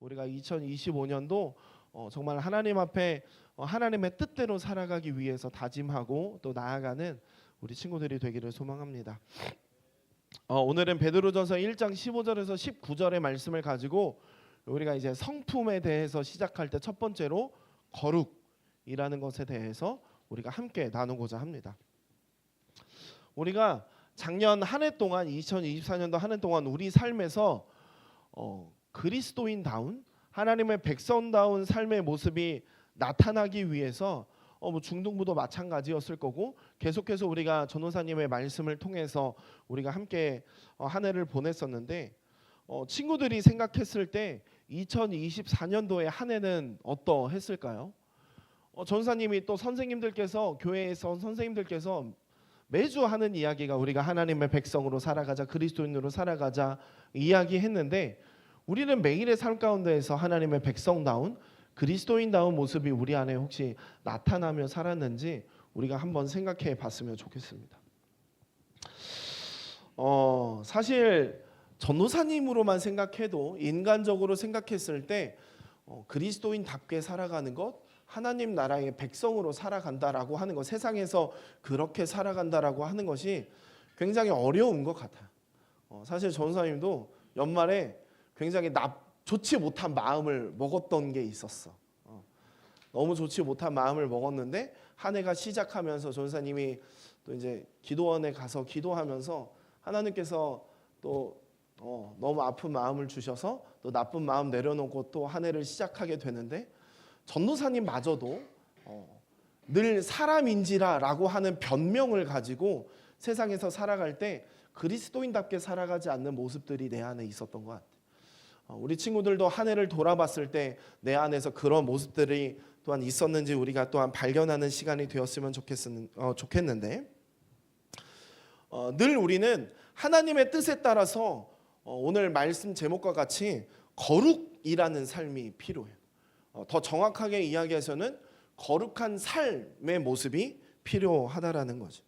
우리가 2025년도 어, 정말 하나님 앞에 어, 하나님의 뜻대로 살아가기 위해서 다짐하고 또 나아가는 우리 친구들이 되기를 소망합니다. 어, 오늘은 베드로전서 1장 15절에서 19절의 말씀을 가지고 우리가 이제 성품에 대해서 시작할 때 첫 번째로 거룩이라는 것에 대해서 우리가 함께 나누고자 합니다. 우리가 작년 한 해 동안 2024년도 한 해 동안 우리 삶에서 어, 그리스도인다운 하나님의 백성다운 삶의 모습이 나타나기 위해서 어, 뭐 중등부도 마찬가지였을 거고 계속해서 우리가 전호사님의 말씀을 통해서 우리가 함께 어, 한 해를 보냈었는데 어, 친구들이 생각했을 때 2024년도의 한 해는 어떠했을까요? 어, 전사님이 또 선생님들께서 교회에서 선생님들께서 매주 하는 이야기가 우리가 하나님의 백성으로 살아가자 그리스도인으로 살아가자 이야기했는데 우리는 매일의 삶 가운데에서 하나님의 백성다운 그리스도인다운 모습이 우리 안에 혹시 나타나며 살았는지 우리가 한번 생각해 봤으면 좋겠습니다. 어, 사실 전도사님으로만 생각해도 인간적으로 생각했을 때 어, 그리스도인답게 살아가는 것 하나님 나라의 백성으로 살아간다라고 하는 것 세상에서 그렇게 살아간다라고 하는 것이 굉장히 어려운 것 같아요. 어, 사실 전사님도 연말에 굉장히 나, 좋지 못한 마음을 먹었던 게 있었어. 어, 너무 좋지 못한 마음을 먹었는데 한 해가 시작하면서 전사님이 또 이제 기도원에 가서 기도하면서 하나님께서 또 어, 너무 아픈 마음을 주셔서 또 나쁜 마음 내려놓고 또 한 해를 시작하게 되는데 전도사님마저도 어, 늘 사람인지라라고 하는 변명을 가지고 세상에서 살아갈 때 그리스도인답게 살아가지 않는 모습들이 내 안에 있었던 것 같아요. 어, 우리 친구들도 한 해를 돌아봤을 때 내 안에서 그런 모습들이 또한 있었는지 우리가 또한 발견하는 시간이 되었으면 좋겠, 어, 좋겠는데 어, 늘 우리는 하나님의 뜻에 따라서 어, 오늘 말씀 제목과 같이 거룩이라는 삶이 필요해요. 어, 더 정확하게 이야기해서는 거룩한 삶의 모습이 필요하다라는 거죠.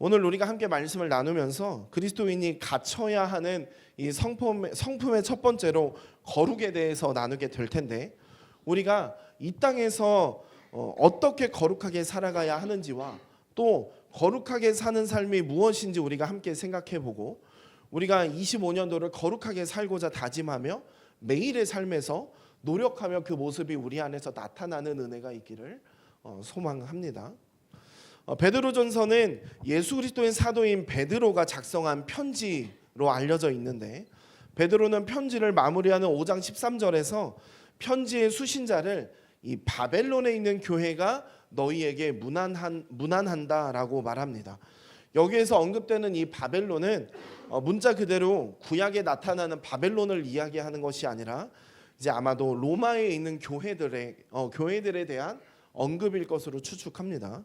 오늘 우리가 함께 말씀을 나누면서 그리스도인이 갖춰야 하는 이 성품, 성품의 첫 번째로 거룩에 대해서 나누게 될 텐데 우리가 이 땅에서 어, 어떻게 거룩하게 살아가야 하는지와 또 거룩하게 사는 삶이 무엇인지 우리가 함께 생각해 보고 우리가 25년도를 거룩하게 살고자 다짐하며 매일의 삶에서 노력하며 그 모습이 우리 안에서 나타나는 은혜가 있기를 어, 소망합니다. 어, 베드로전서는 예수 그리스도의 사도인 베드로가 작성한 편지로 알려져 있는데 베드로는 편지를 마무리하는 5장 13절에서 편지의 수신자를 이 바벨론에 있는 교회가 너희에게 무난한 무난한다라고 말합니다. 여기에서 언급되는 이 바벨론은 어, 문자 그대로 구약에 나타나는 바벨론을 이야기하는 것이 아니라 이제 아마도 로마에 있는 교회들의 어, 교회들에 대한 언급일 것으로 추측합니다.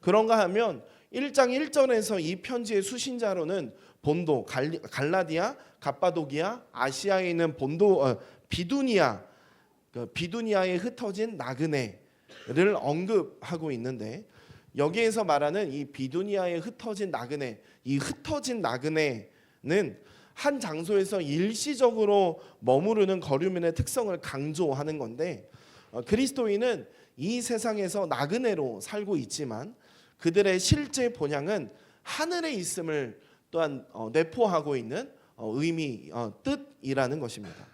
그런가 하면 1장 1절에서 이 편지의 수신자로는 본도, 갈, 갈라디아, 갑바도기아, 아시아에 있는 본도 어, 비두니아, 그 비두니아에 흩어진 나그네를 언급하고 있는데 여기에서 말하는 이 비두니아에 흩어진 나그네, 이 흩어진 나그네는 한 장소에서 일시적으로 머무르는 거류민의 특성을 강조하는 건데 어, 그리스도인은 이 세상에서 나그네로 살고 있지만 그들의 실제 본향은 하늘에 있음을 또한 어, 내포하고 있는 어, 의미 뜻이라는 것입니다.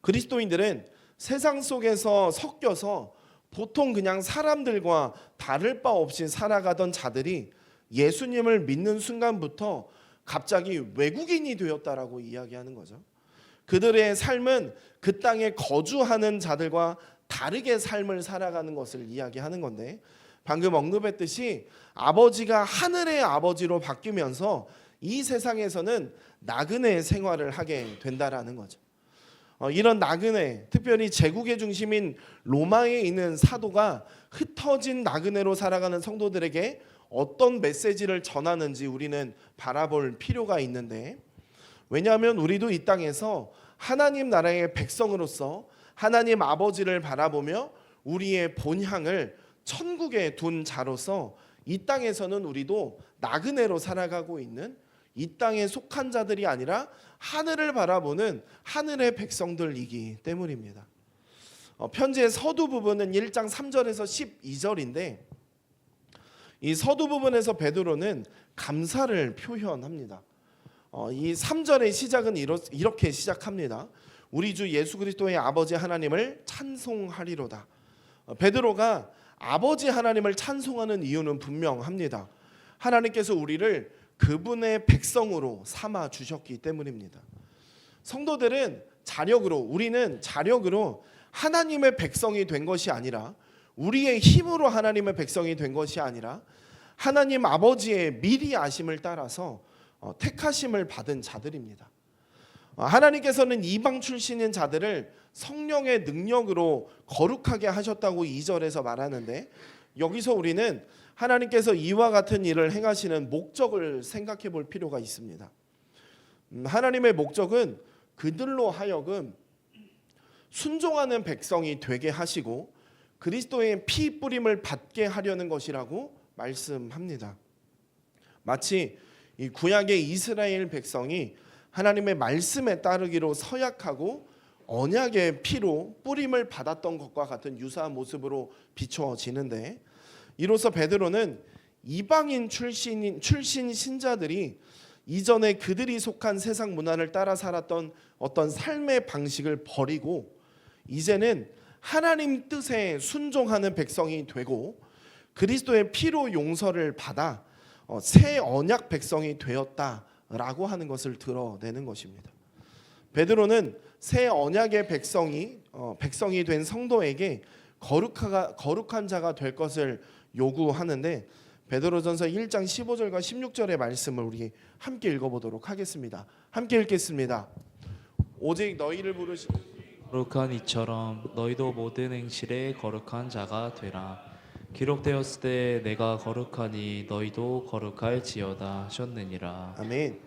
그리스도인들은 세상 속에서 섞여서 보통 그냥 사람들과 다를 바 없이 살아가던 자들이 예수님을 믿는 순간부터 갑자기 외국인이 되었다라고 이야기하는 거죠. 그들의 삶은 그 땅에 거주하는 자들과 다르게 삶을 살아가는 것을 이야기하는 건데 방금 언급했듯이 아버지가 하늘의 아버지로 바뀌면서 이 세상에서는 나그네 생활을 하게 된다라는 거죠. 어, 이런 나그네, 특별히 제국의 중심인 로마에 있는 사도가 흩어진 나그네로 살아가는 성도들에게 어떤 메시지를 전하는지 우리는 바라볼 필요가 있는데 왜냐하면 우리도 이 땅에서 하나님 나라의 백성으로서 하나님 아버지를 바라보며 우리의 본향을 천국에 둔 자로서 이 땅에서는 우리도 나그네로 살아가고 있는 이 땅에 속한 자들이 아니라 하늘을 바라보는 하늘의 백성들이기 때문입니다. 어, 편지의 서두 부분은 1장 3절에서 12절인데 이 서두 부분에서 베드로는 감사를 표현합니다. 어, 이 3절의 시작은 이렇, 이렇게 시작합니다. 우리 주 예수 그리스도의 아버지 하나님을 찬송하리로다. 어, 베드로가 아버지 하나님을 찬송하는 이유는 분명합니다. 하나님께서 우리를 그분의 백성으로 삼아 주셨기 때문입니다. 성도들은 자력으로 우리는 자력으로 하나님의 백성이 된 것이 아니라 우리의 힘으로 하나님의 백성이 된 것이 아니라 하나님 아버지의 미리 아심을 따라서 어, 택하심을 받은 자들입니다. 어, 하나님께서는 이방 출신인 자들을 성령의 능력으로 거룩하게 하셨다고 2절에서 말하는데 여기서 우리는 하나님께서 이와 같은 일을 행하시는 목적을 생각해 볼 필요가 있습니다. 음, 하나님의 목적은 그들로 하여금 순종하는 백성이 되게 하시고 그리스도의 피 뿌림을 받게 하려는 것이라고 말씀합니다. 마치 이 구약의 이스라엘 백성이 하나님의 말씀에 따르기로 서약하고 언약의 피로 뿌림을 받았던 것과 같은 유사한 모습으로 비춰지는데 이로써 베드로는 이방인 출신인 출신 신자들이 이전에 그들이 속한 세상 문화를 따라 살았던 어떤 삶의 방식을 버리고 이제는 하나님 뜻에 순종하는 백성이 되고 그리스도의 피로 용서를 받아 어, 새 언약 백성이 되었다 라고 하는 것을 드러내는 것입니다. 베드로는 새 언약의 백성이 어, 백성이 된 성도에게 거룩하가 거룩한 자가 될 것을 요구하는데 베드로전서 1장 15절과 16절의 말씀을 우리 함께 읽어보도록 하겠습니다. 함께 읽겠습니다. 오직 너희를 부르시 거룩한 이처럼 너희도 모든 행실에 거룩한 자가 되라. 기록되었을 때 내가 거룩하니 너희도 거룩할지어다 하셨느니라. 아멘.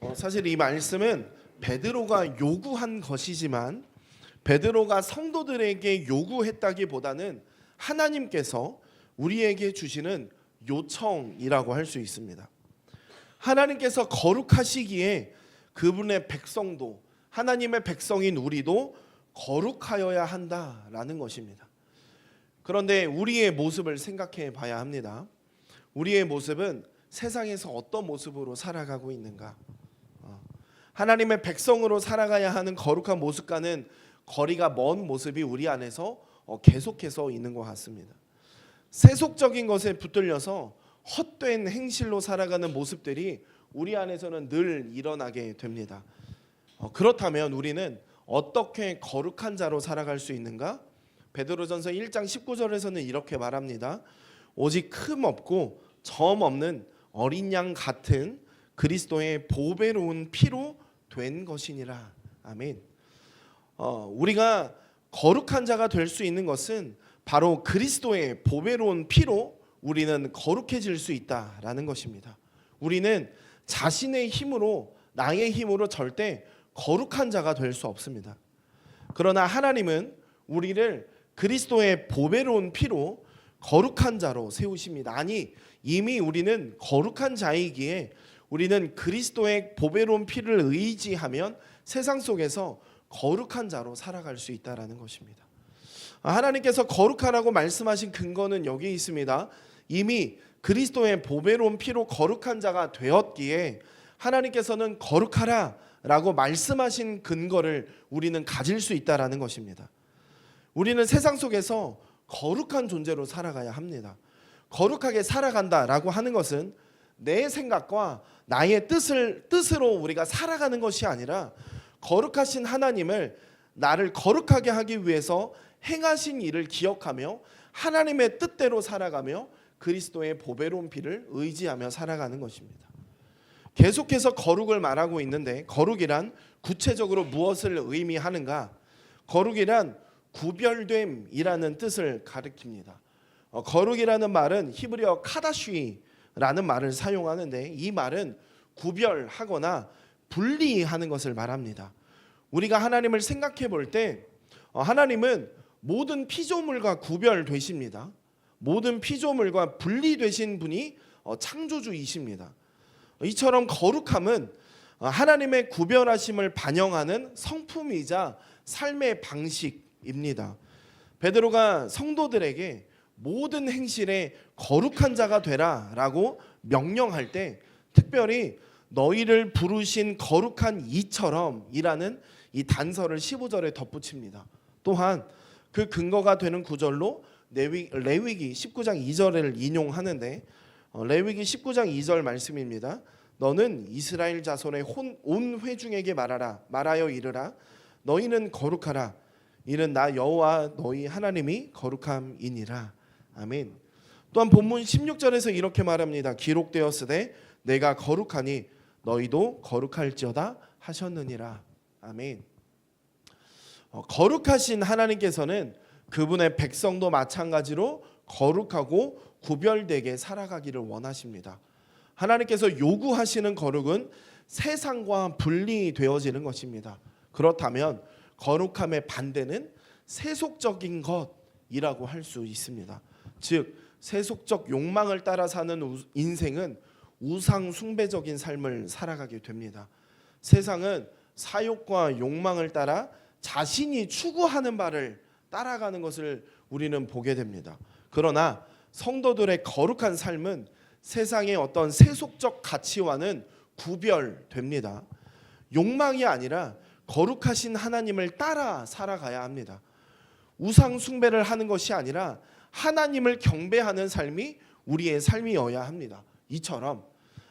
어, 사실 이 말씀은 베드로가 요구한 것이지만 베드로가 성도들에게 요구했다기보다는 하나님께서 우리에게 주시는 요청이라고 할 수 있습니다. 하나님께서 거룩하시기에 그분의 백성도 하나님의 백성인 우리도 거룩하여야 한다라는 것입니다. 그런데 우리의 모습을 생각해 봐야 합니다. 우리의 모습은 세상에서 어떤 모습으로 살아가고 있는가? 어, 하나님의 백성으로 살아가야 하는 거룩한 모습과는 거리가 먼 모습이 우리 안에서 어, 계속해서 있는 것 같습니다. 세속적인 것에 붙들려서 헛된 행실로 살아가는 모습들이 우리 안에서는 늘 일어나게 됩니다. 어, 그렇다면 우리는 어떻게 거룩한 자로 살아갈 수 있는가? 베드로전서 1장 19절에서는 이렇게 말합니다. 오직 흠 없고 점 없는 어린 양 같은 그리스도의 보배로운 피로 된 것이니라. 아멘. 어, 우리가 거룩한 자가 될 수 있는 것은 바로 그리스도의 보배로운 피로 우리는 거룩해질 수 있다라는 것입니다. 우리는 자신의 힘으로 나의 힘으로 절대 거룩한 자가 될 수 없습니다. 그러나 하나님은 우리를 그리스도의 보배로운 피로 거룩한 자로 세우십니다. 아니 이미 우리는 거룩한 자이기에 우리는 그리스도의 보배로운 피를 의지하면 세상 속에서 거룩한 자로 살아갈 수 있다라는 것입니다. 아, 하나님께서 거룩하라고 말씀하신 근거는 여기 있습니다. 이미 그리스도의 보배로운 피로 거룩한 자가 되었기에 하나님께서는 거룩하라라고 말씀하신 근거를 우리는 가질 수 있다라는 것입니다. 우리는 세상 속에서 거룩한 존재로 살아가야 합니다. 거룩하게 살아간다라고 하는 것은 내 생각과 나의 뜻을 뜻으로 우리가 살아가는 것이 아니라 거룩하신 하나님을 나를 거룩하게 하기 위해서 행하신 일을 기억하며 하나님의 뜻대로 살아가며 그리스도의 보배로운 피를 의지하며 살아가는 것입니다. 계속해서 거룩을 말하고 있는데 거룩이란 구체적으로 무엇을 의미하는가? 거룩이란 구별됨이라는 뜻을 가리킵니다. 어, 거룩이라는 말은 히브리어 카다쉬라는 말을 사용하는데 이 말은 구별하거나 분리하는 것을 말합니다. 우리가 하나님을 생각해 볼때 어, 하나님은 모든 피조물과 구별되십니다. 모든 피조물과 분리되신 분이 어, 창조주이십니다. 이처럼 거룩함은 하나님의 구별하심을 반영하는 성품이자 삶의 방식 입니다. 베드로가 성도들에게 모든 행실에 거룩한 자가 되라라고 명령할 때 특별히 너희를 부르신 거룩한 이처럼이라는 이 단서를 15절에 덧붙입니다. 또한 그 근거가 되는 구절로 레위, 레위기 19장 2절을 인용하는데 어, 레위기 19장 2절 말씀입니다. 너는 이스라엘 자손의 혼- 온 회중에게 말하라 말하여 이르라 너희는 거룩하라 이는 나 여호와 너희 하나님이 거룩함이니라 아멘. 또한 본문 16절에서 이렇게 말합니다. 기록되었으되 내가 거룩하니 너희도 거룩할지어다 하셨느니라 아멘. 어, 거룩하신 하나님께서는 그분의 백성도 마찬가지로 거룩하고 구별되게 살아가기를 원하십니다. 하나님께서 요구하시는 거룩은 세상과 분리되어지는 것입니다. 그렇다면 거룩함의 반대는 세속적인 것이라고 할 수 있습니다. 즉 세속적 욕망을 따라 사는 우- 인생은 우상 숭배적인 삶을 살아가게 됩니다. 세상은 사욕과 욕망을 따라 자신이 추구하는 바를 따라가는 것을 우리는 보게 됩니다. 그러나 성도들의 거룩한 삶은 세상의 어떤 세속적 가치와는 구별됩니다. 욕망이 아니라 거룩하신 하나님을 따라 살아가야 합니다. 우상 숭배를 하는 것이 아니라 하나님을 경배하는 삶이 우리의 삶이어야 합니다. 이처럼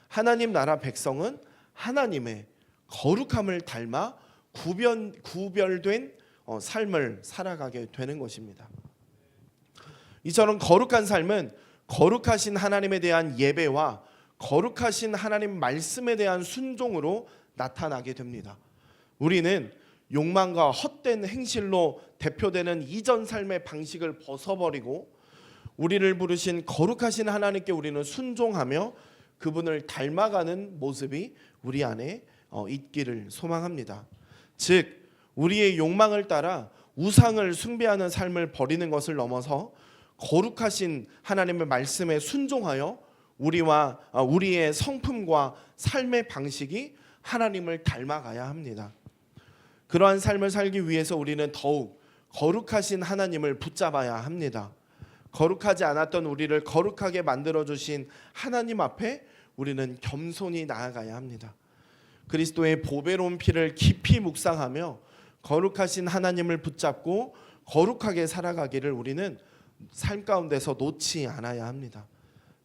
하나님 나라 백성은 하나님의 거룩함을 닮아 구별 구별된 어, 삶을 살아가게 되는 것입니다. 이처럼 거룩한 삶은 거룩하신 하나님에 대한 예배와 거룩하신 하나님 말씀에 대한 순종으로 나타나게 됩니다. 우리는 욕망과 헛된 행실로 대표되는 이전 삶의 방식을 벗어버리고 우리를 부르신 거룩하신 하나님께 우리는 순종하며 그분을 닮아가는 모습이 우리 안에 어, 있기를 소망합니다. 즉 우리의 욕망을 따라 우상을 숭배하는 삶을 버리는 것을 넘어서 거룩하신 하나님의 말씀에 순종하여 우리와 아, 우리의 성품과 삶의 방식이 하나님을 닮아가야 합니다. 그러한 삶을 살기 위해서 우리는 더욱 거룩하신 하나님을 붙잡아야 합니다. 거룩하지 않았던 우리를 거룩하게 만들어 주신 하나님 앞에 우리는 겸손히 나아가야 합니다. 그리스도의 보배로운 피를 깊이 묵상하며 거룩하신 하나님을 붙잡고 거룩하게 살아가기를 우리는 삶 가운데서 놓지 않아야 합니다.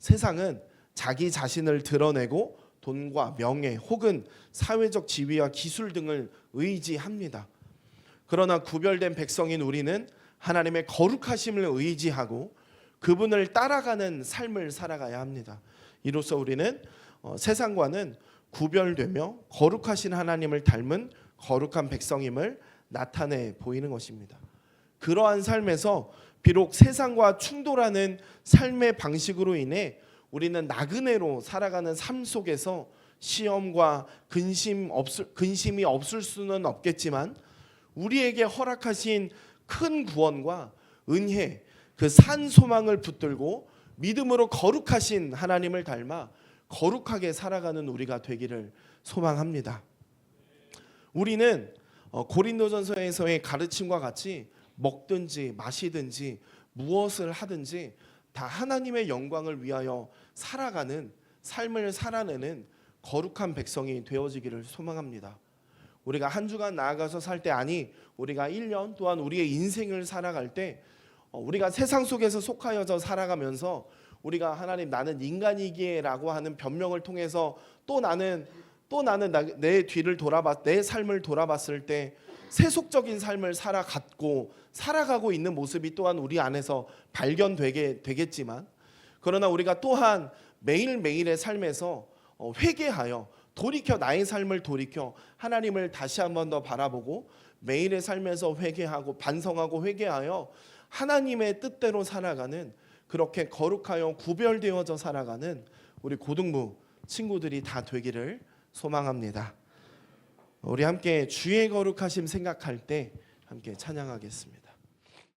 세상은 자기 자신을 드러내고 돈과 명예 혹은 사회적 지위와 기술 등을 의지합니다. 그러나 구별된 백성인 우리는 하나님의 거룩하심을 의지하고 그분을 따라가는 삶을 살아가야 합니다. 이로써 우리는 어, 세상과는 구별되며 거룩하신 하나님을 닮은 거룩한 백성임을 나타내 보이는 것입니다. 그러한 삶에서 비록 세상과 충돌하는 삶의 방식으로 인해 우리는 나그네로 살아가는 삶 속에서 시험과 근심 없을, 근심이 없을 수는 없겠지만 우리에게 허락하신 큰 구원과 은혜 그 산 소망을 붙들고 믿음으로 거룩하신 하나님을 닮아 거룩하게 살아가는 우리가 되기를 소망합니다. 우리는 어, 고린도전서에서의 가르침과 같이 먹든지 마시든지 무엇을 하든지 다 하나님의 영광을 위하여 살아가는 삶을 살아내는 거룩한 백성이 되어지기를 소망합니다. 우리가 한 주간 나아가서 살 때 아니 우리가 1년 또한 우리의 인생을 살아갈 때 어, 우리가 세상 속에서 속하여져 살아가면서 우리가 하나님 나는 인간이기에라고 하는 변명을 통해서 또 나는 또 나는 나- 내 뒤를 돌아봤 내 삶을 돌아봤을 때 세속적인 삶을 살아갔고 살아가고 있는 모습이 또한 우리 안에서 발견되게 되겠지만 그러나 우리가 또한 매일매일의 삶에서 어, 회개하여 돌이켜 나의 삶을 돌이켜 하나님을 다시 한 번 더 바라보고 매일의 삶에서 회개하고 반성하고 회개하여 하나님의 뜻대로 살아가는 그렇게 거룩하여 구별되어져 살아가는 우리 고등부 친구들이 다 되기를 소망합니다. 우리 함께 주의 거룩하심 생각할 때 함께 찬양하겠습니다.